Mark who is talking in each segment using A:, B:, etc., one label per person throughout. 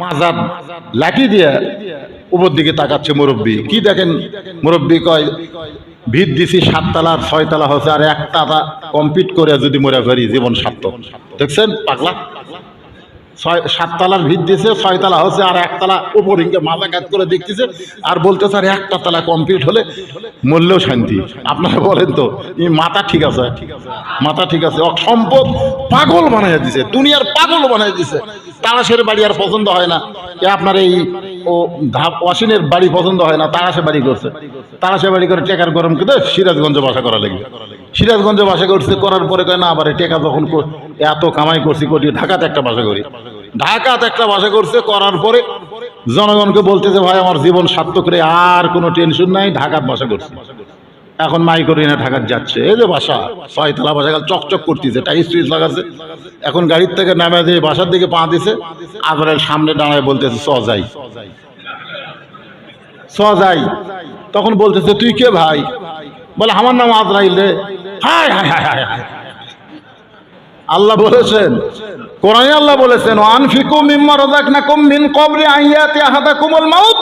A: মাজার লাঠি দিয়ে উপর দিকে তাকাচ্ছে মুরব্বী। কি দেখেন? মুরব্বী কয়, ভিত দিছি সাততলা ছয়তলা হচ্ছে আর একটা কমপ্লিট করে যদি মরে ফেরি, জীবন সার্থক। দেখছেন? পাগলা? ছয়, সাততলার ভিত দিয়েছে ছয়তলা হচ্ছে আর একতলা উপর ইঙ্গে মাথা কাজ করে দেখতেছে। আর বলতে স্যার, একটা তলা কমপ্লিট হলে মূল্যও শান্তি। আপনারা বলেন তো মাথা ঠিক আছে? মাথা ঠিক আছে। সম্পদ পাগল বানাই দিছে, দুনিয়ার পাগল বানাই দিছে। তারাশের বাড়ি আর পছন্দ হয় না। আপনার এই ও ধাপ ওয়াসিনের বাড়ি পছন্দ হয় না, তারাশে বাড়ি করছে। তারাশে বাড়ি করে টেকার গরম কিন্তু সিরাজগঞ্জ বাসা করা লাগবে সিরাজগঞ্জ বাসা করছে করার পরে কয়, না, আবার টেকা যখন এত কামাই করছি করি ঢাকাতে একটা বাসা করি। ঢাকাতে একটা বাসা করছে, করার পরে জনগণকে বলতেছে, ভাই, আমার জীবন সার্থক করে আর কোনো টেনশন নাই, ঢাকার বাসা করছে। এখন মাই করি না ঢাকার যাচ্ছে। এই যে বাসা, ছয়তলা বাসা গেল চকচক করতেছে টাইস টুইস লাগাচ্ছে। এখন গাড়ির থেকে নামে দিয়ে বাসার দিকে পা দিছে আজরাইল সামনে দাঁড়ায় বলতেছে স যাই। স যাই। তখন বলতেছে, তুই কে ভাই? বলে, আমার নাম আজরাইল রে। হায় আল্লাহ বলেছেন, কোরআনে আল্লাহ বলেছেন আনফিকু মিম্মা রাযাকনাকুম মিন কবরি আইয়াতি আহাদাকুমুল মাউত,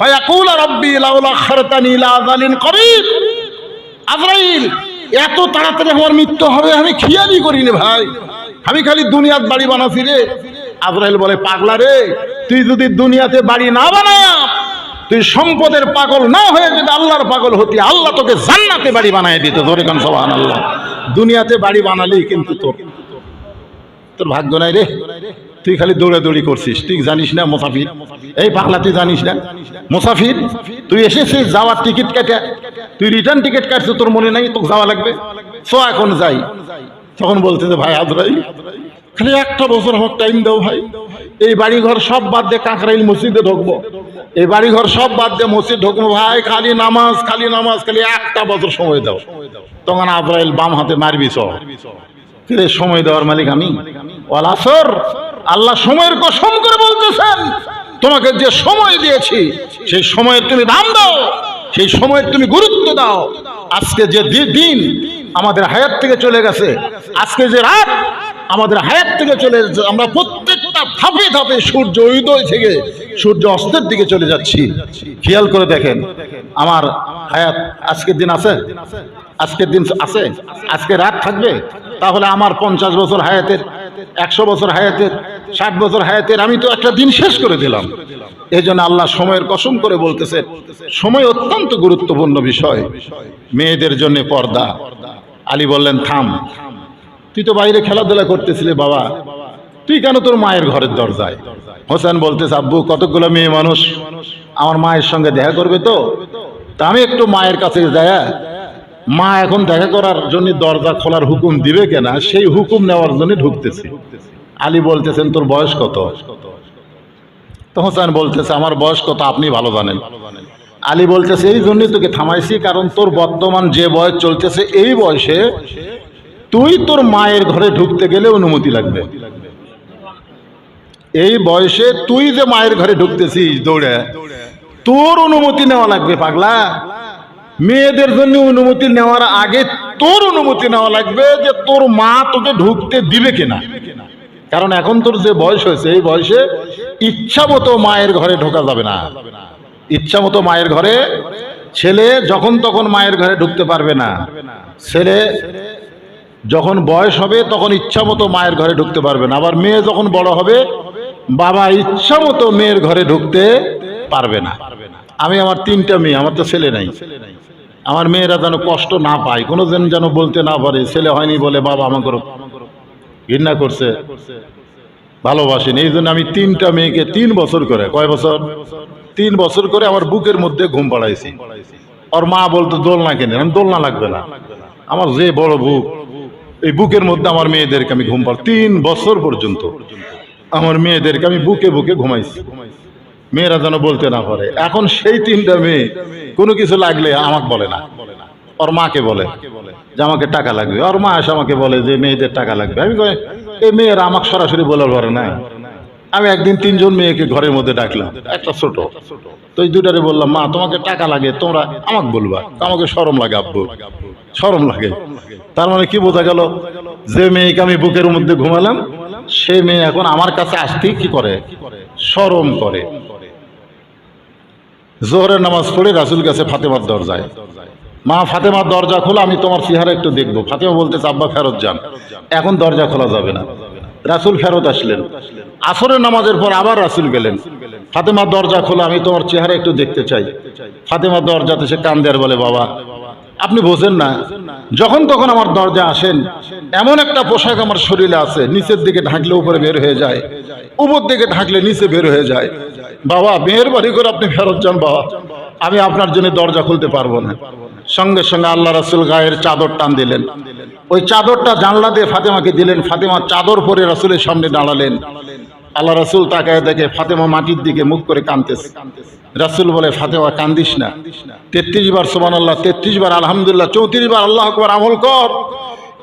A: ফায়াকুল রাব্বি লাউলা আখরতানি ইলা আযালিন করিব। আজরাইল, এত তাড়াতাড়ি আমার মৃত্যু হবে, আমি খেয়ালই করিনি ভাই। আমি খালি দুনিয়ার বাড়ি বানাছি রে। আজরাইল বলে, পাগলা রে, তুই যদি দুনিয়াতে বাড়ি না বানায়া তুই সম্পদের পাগল না হয়ে যদি আল্লাহর পাগল হতি, আল্লাহ তোকে জান্নাতে বাড়ি বানায় দিত ধরে কান সোহান আল্লাহ দুনিয়াতে বাড়ি বানালেই কিন্তু তোর তোর ভাগ্য নাই রে। তুই খালি দৌড়াদৌড়ি করছিস, তুই জানিস না মুসাফির? এই পাগলা, তুই জানিস না? মুসাফির, তুই এসেছিস, যাওয়ার টিকিট কাটে, তুই রিটার্ন টিকিট কাটছিস, তোর মনে নাই তোকে যাওয়া লাগবে? সো এখন যাই। তখন বলতে যে, ভাই আদরাই খালি একটা বছর হোক টাইম দাও ভাই। এই বাড়িঘর সব বাদ দিয়ে কাঁকরাইল মসজিদে ঢুকবো। এই বাড়িঘর সব বাদ দিয়ে মসজিদ ঢুকবো ভাই, খালি নামাজ খালি নামাজ, খালি একটা বছর সময় দাও। তখন আদরাইল বাম হাতে মারবি সব সময় দেওয়ার মালিক আমি? ওয়ালাসর আল্লাহ সময়ের কসম করে বলতেছেন, তোমাকে যে সময় দিয়েছি, সেই সময়ের তুমি দাম দাও, সেই সময়ের তুমি গুরুত্ব দাও। আজকে যে দিন আমাদের হায়াত থেকে চলে গেছে, আজকে যে রাত আমাদের হায়াত থেকে চলে গেছে আমরা প্রত্যেকটা ধাপে ধাপে সূর্য উদয় থেকে সূর্য অস্তের দিকে চলে যাচ্ছি। খেয়াল করে দেখেন, আমার হায়াত আজকের দিন আছে? আজকের দিন আছে? আজকে রাত থাকবে? তাহলে আমার পঞ্চাশ বছর হায়াতের, একশো বছর হায়াতের, ষাট বছর হায়াতের আমি তো একটা দিন শেষ করে দিলাম। এই জন্য আল্লাহ সময়ের কসম করে বলতেছে, সময় অত্যন্ত গুরুত্বপূর্ণ বিষয়। মেয়েদের জন্য পর্দা। আলী বললেন, থাম। তুই তো বাইরে খেলাধুলা করতেছিলি বাবা। তুই কেন তোর মায়ের ঘরের দরজায়? হোসেন বলতেছে, আব্বু কতগুলো মেয়ে মানুষ আমার মায়ের সঙ্গে দেখা করবে তো? তা আমি একটু মায়ের কাছে যায় মা এখন দেখা করার জন্য দরজা খোলার হুকুম দিবে কেনা, সেই হুকুম নেওয়ার জন্য ঢুকতেছি। আলী বলতেছেন, তোর বয়স কত? তো হোসেন বলতেছে, আমার বয়স কত আপনি ভালো জানেন। আলী বলতেছে, এই জন্যই তোকে থামাইছি, কারণ তোর বর্তমান যে বয়স চলতেছে, এই বয়সে তুই তোর মায়ের ঘরে ঢুকতে গেলে অনুমতি লাগবে। এই বয়সে তুই যে মায়ের ঘরে ঢুকতেছিস দৌড়ে, তোর অনুমতি নেওয়া লাগবে পাগলা। মেয়েদের জন্য অনুমতি নেওয়ার আগে তোর অনুমতি নেওয়া লাগবে যে তোর মা তোকে ঢুকতে দিবে কিনা। কারণ এখন তোর যে বয়স হয়েছে, এই বয়সে ইচ্ছা মতো মায়ের ঘরে ঢোকা যাবে না। ইচ্ছা মতো মায়ের ঘরে ছেলে যখন তখন মায়ের ঘরে ঢুকতে পারবে না। ছেলে যখন বয়স হবে, তখন ইচ্ছা মতো মায়ের ঘরে ঢুকতে পারবে না আবার মেয়ে যখন বড় হবে, বাবা ইচ্ছা মতো মেয়ের ঘরে ঢুকতে পারবে না। আমি আমার তিনটা মেয়ে, আমার তো ছেলে নাই। আমার মেয়েরা যেন কষ্ট না পায় কোনো দিন যেন বলতে না পারে, ছেলে হয়নি বলে বাবা আমাকে ঘৃণা করছে। ভালোবাসেন। এই জন্য আমি তিনটা মেয়েকে তিন বছর করে, কয় বছর? তিন বছর করে আমার বুকের মধ্যে ঘুম পাড়াইছি ওর মা বলতো, দোলনা কেনে। দোলনা লাগবে না। আমার যে বড় বুক এই বুকের মধ্যে আমার মেয়েদেরকে আমি ঘুম তিন বছর পর্যন্ত আমার মেয়েদেরকে আমি বুকে বুকে ঘুমাইছি। মেয়েরা যেন বলতে না পারে। এখন সেই তিনটা মেয়ে কোনো কিছু লাগলে আমাকে বলে না। ওর মাকে বলে যে আমাকে টাকা লাগবে। ওর মা এসে আমাকে বলে যে মেয়েদের টাকা লাগবে। আমি এই মেয়েরা আমাকে সরাসরি বলার পরে না আমি একদিন তিনজন মেয়েকে ঘরের মধ্যে ডাকলাম, একটা ছোট। তো এই দুটারে বললাম, মা, তোমাকে টাকা লাগে, তোমরা আমাকে বলবা, আমাকে সরম লাগে, আব্বু সরম লাগে। তার মানে কি বোঝা গেল, যে মেয়েকে আমি বুকের মধ্যে ঘুমালাম, সে মেয়ে এখন আমার কাছে আসতেই কি করে? সরম করে। জোহরের নামাজ পড়ে রাসুল কাছে ফাতেমার দরজায়। মা, ফাতেমার দরজা খোলা, আমি তোমার চেহারা একটু দেখব। ফাতেমা বলতে আব্বা, ফেরত যান। এখন দরজা খোলা যাবে না। রাসুল ফেরত আসলেন। আসরের নামাজের পর আবার রাসুল গেলেন। ফাতেমার দরজা খোলা, আমি তোমার চেহারা একটু দেখতে চাই। ফাতেমার দরজাতে সে কান দেয়ার বলে, বাবা, আপনি বোঝেন না, যখন তখন আমার দরজা আসেন, এমন একটা পোশাক আমার শরীরে আছে, নিচের দিকে ঢাকলে উপরে বের হয়ে যায়, উপর দিকে ঢাকলে নিচে বের হয়ে যায়। বাবা, মেহরবানি করে আপনি ফেরত যান, বাবা। আমি আপনার জন্য দরজা খুলতে পারব না। সঙ্গে সঙ্গে আল্লাহ রাসুল গায়ের চাদর টান দিলেন। ওই চাদরটা জানলা দিয়ে ফাতেমাকে দিলেন। ফাতেমা চাদর পরে রাসুলের সামনে দাঁড়ালেন। আল্লাহ রাসুল তাকায় দেখে ফাতেমা মাটির দিকে মুখ করে কাঁদতেছে। রাসুল বলে, ফাতেমা, কান্দিস না। তেত্রিশ বার সোমান আল্লাহ তেত্রিশ বার আলহামদুলিল্লাহ, চৌত্রিশ বার আল্লাহ আকবর আমল কর।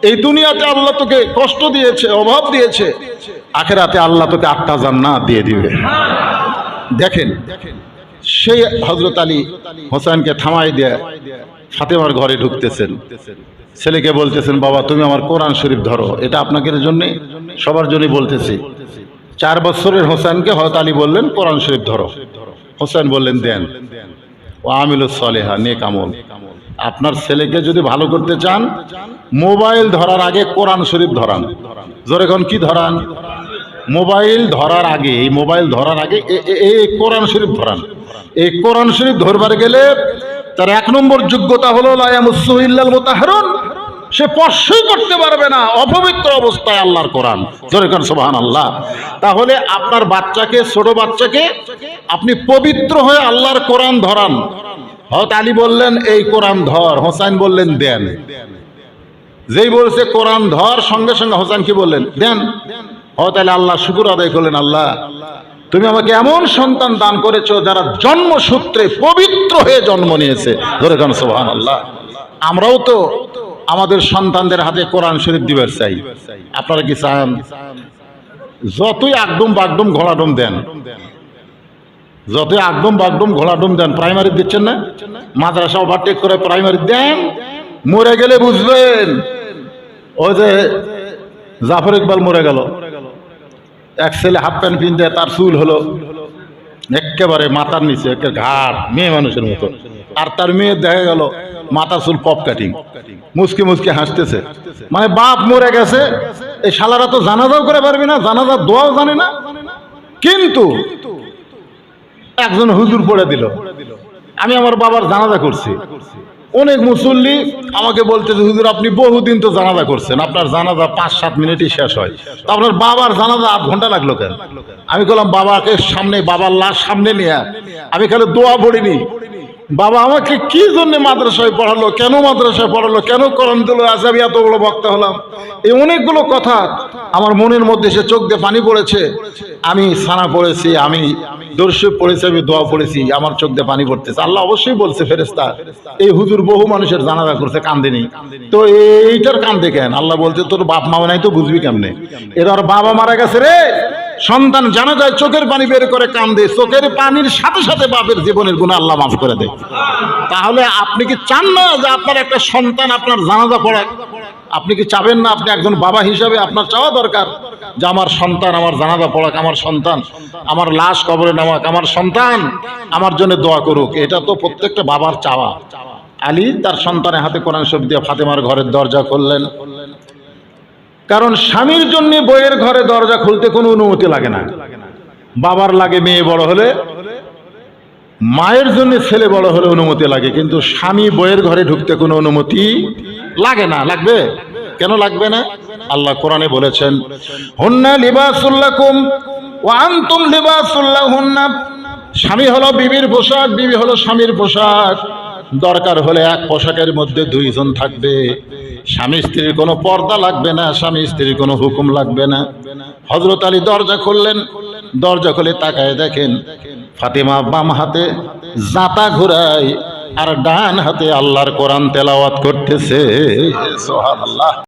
A: এই দুনিয়াতে আল্লাহ তোকে কষ্ট দিয়েছে, অভাব দিয়েছে। আখেরাতে আল্লাহ তোকে আটটা জান্নাত দিয়ে দিবে। দেখেন দেখেন সেই হজরত আলী হোসেনকে থামাই দিয়ে ফাতেমার ঘরে ঢুকতেছেন। ছেলেকে বলতেছেন, বাবা, তুমি আমার কোরআন শরীফ ধরো। এটা আপনাদের জন্য, সবার জন্য বলতেছি। চার বছরের হোসেনকে হয়তো আলী বললেন, কোরআন শরীফ ধরো। হোসেন বললেন, দেন। ও আমিল সলেহা, নেক আমল। আপনার ছেলেকে যদি ভালো করতে চান, মোবাইল ধরার আগে কোরআন শরীফ ধরান। জোরে কি ধরান? মোবাইল ধরার আগে, এই মোবাইল ধরার আগে এই কোরআন শরীফ ধরান। এই কোরআন শরীফ ধরবার গেলে তার এক নম্বর যোগ্যতা হলো লায়ামুসুহিল্লাল মোতাহরুন সে স্পর্শই করতে পারবে না, অপবিত্র অবস্থায় আল্লাহর কোরআন। জোরে কোন সুবহান আল্লাহ তাহলে আপনার বাচ্চাকে, ছোট বাচ্চাকে আপনি পবিত্র হয়ে আল্লাহর কোরআন ধরান। হত আলী বললেন, এই কোরআন ধর। হোসাইন বললেন, দেন। যেই বলছে, কোরআন ধর, সঙ্গে সঙ্গে হোসেন কি বললেন, দেন। ও, তাহলে আল্লাহ শুকুর আদায় করলেন, আল্লাহ। তুমি আমাকে এমন সন্তান দান করেছ যারা জন্মসূত্রে পবিত্র হয়ে জন্ম নিয়েছে। ধরে কেন সোহান আল্লাহ আমরাও তো আমাদের সন্তানদের হাতে কোরআন শরীফ দিবার চাই। আপনারা কি চান? যতই আগডুম বাগডুম ঘোড়াডুম দেন, যতই আগডুম বাগডুম ঘোড়াডুম দেন প্রাইমারি দিচ্ছেন না? মাদ্রাসা ওভারটেক করে প্রাইমারি দেন, মরে গেলে বুঝবেন ওই যে জাফর ইকবাল মরে গেল। এক ছেলে হাফ প্যান্ট পিনতে তার চুল হলো একেবারে মাথার নিচে, একে ঘাট মেয়ে মানুষের মতো। আর তার মেয়ে দেখা গেল মাথার চুল পপ কাটিং মুসকে মুসকে হাসতেছে। মানে বাপ মরে গেছে, এই শালারা তো জানাজাও করে পারবে না, জানাজার দোয়াও জানে না। কিন্তু একজন হুজুর পড়ে দিল, আমি আমার বাবার জানাজা করছি। অনেক মুসল্লি আমাকে বলতেছে, হুজুর, আপনি বহুদিন তো জানাজা করছেন, আপনার জানাজা পাঁচ সাত মিনিটই শেষ হয়। তো আপনার বাবার জানাজা আধ ঘণ্টা লাগল কেন? আমি বললাম বাবাকে সামনে, বাবার লাশ সামনে নিয়ে আমি খালি দোয়া পড়িনি। বাবা, আমাকে কি জন্য মাদ্রাসায় পড়ালো? কেন মাদ্রাসায় পড়ালো? কেন করম দিল আজ আমি এত বড় বক্তা হলাম? এই অনেকগুলো কথা আমার মনের মধ্যে সে চোখ দিয়ে পানি পড়েছে। আমি সানা পড়েছি, আমি দর্শক পড়েছি, আমি দোয়া পড়েছি, আমার চোখ দিয়ে পানি পড়তেছে। আল্লাহ অবশ্যই বলছে ফেরেস্তা এই হুজুর বহু মানুষের জানাজা করছে কান্দেনি তো এইটার কান্দে কেন? আল্লাহ বলছে, তোর বাপ মা নাই তো বুঝবি কেমনে? এর বাবা মারা গেছে রে! সন্তান জানা যায়, চোখের পানি বের করে কান্দে চোখের পানির সাথে সাথে বাপের জীবনের গুণ আল্লাহ মাফ করে দেয়। তাহলে আপনি কি চান না যে আপনার একটা সন্তান আপনার জানাজা পড়াক? আপনি কি চাবেন না আপনি একজন বাবা হিসাবে আপনার চাওয়া দরকার? যে আমার সন্তান আমার জানাজা পড়াক, আমার সন্তান, আমার লাশ কবরে নামাক, আমার সন্তান আমার জন্য দোয়া করুক। এটা তো প্রত্যেকটা বাবার চাওয়া। আলী তার সন্তানের হাতে কোরআন শরীফ দিয়ে ফাতেমার ঘরের দরজা করলেন কারণ স্বামীর জন্য বইয়ের ঘরে দরজা খুলতে কোনো অনুমতি লাগে না। বাবার লাগে মেয়ে বড় হলে, মায়ের জন্য ছেলে বড় হলে অনুমতি লাগে, কিন্তু স্বামী বইয়ের ঘরে ঢুকতে কোনো অনুমতি লাগে না। লাগবে? কেন লাগবে না? আল্লাহ কোরআনে বলেছেন, হুন্না লিবাসুল্লাকুম ওয়া আনতুম লিবাসুল্লাহ হন্না স্বামী হলো বিবির পোশাক, বিবি হলো স্বামীর পোশাক। দরকার হলে এক পোশাকের মধ্যে দুইজন থাকবে। স্বামী স্ত্রীর কোনো পর্দা লাগবে না, স্বামী স্ত্রীর কোনো হুকুম লাগবে না। হজরত আলী দরজা খুললেন, দরজা খুলে তাকায় দেখেন ফাতেমা বাম হাতে জাতা ঘুরায় আর ডান হাতে আল্লাহর কোরআন তেলাওয়াত করতেছে।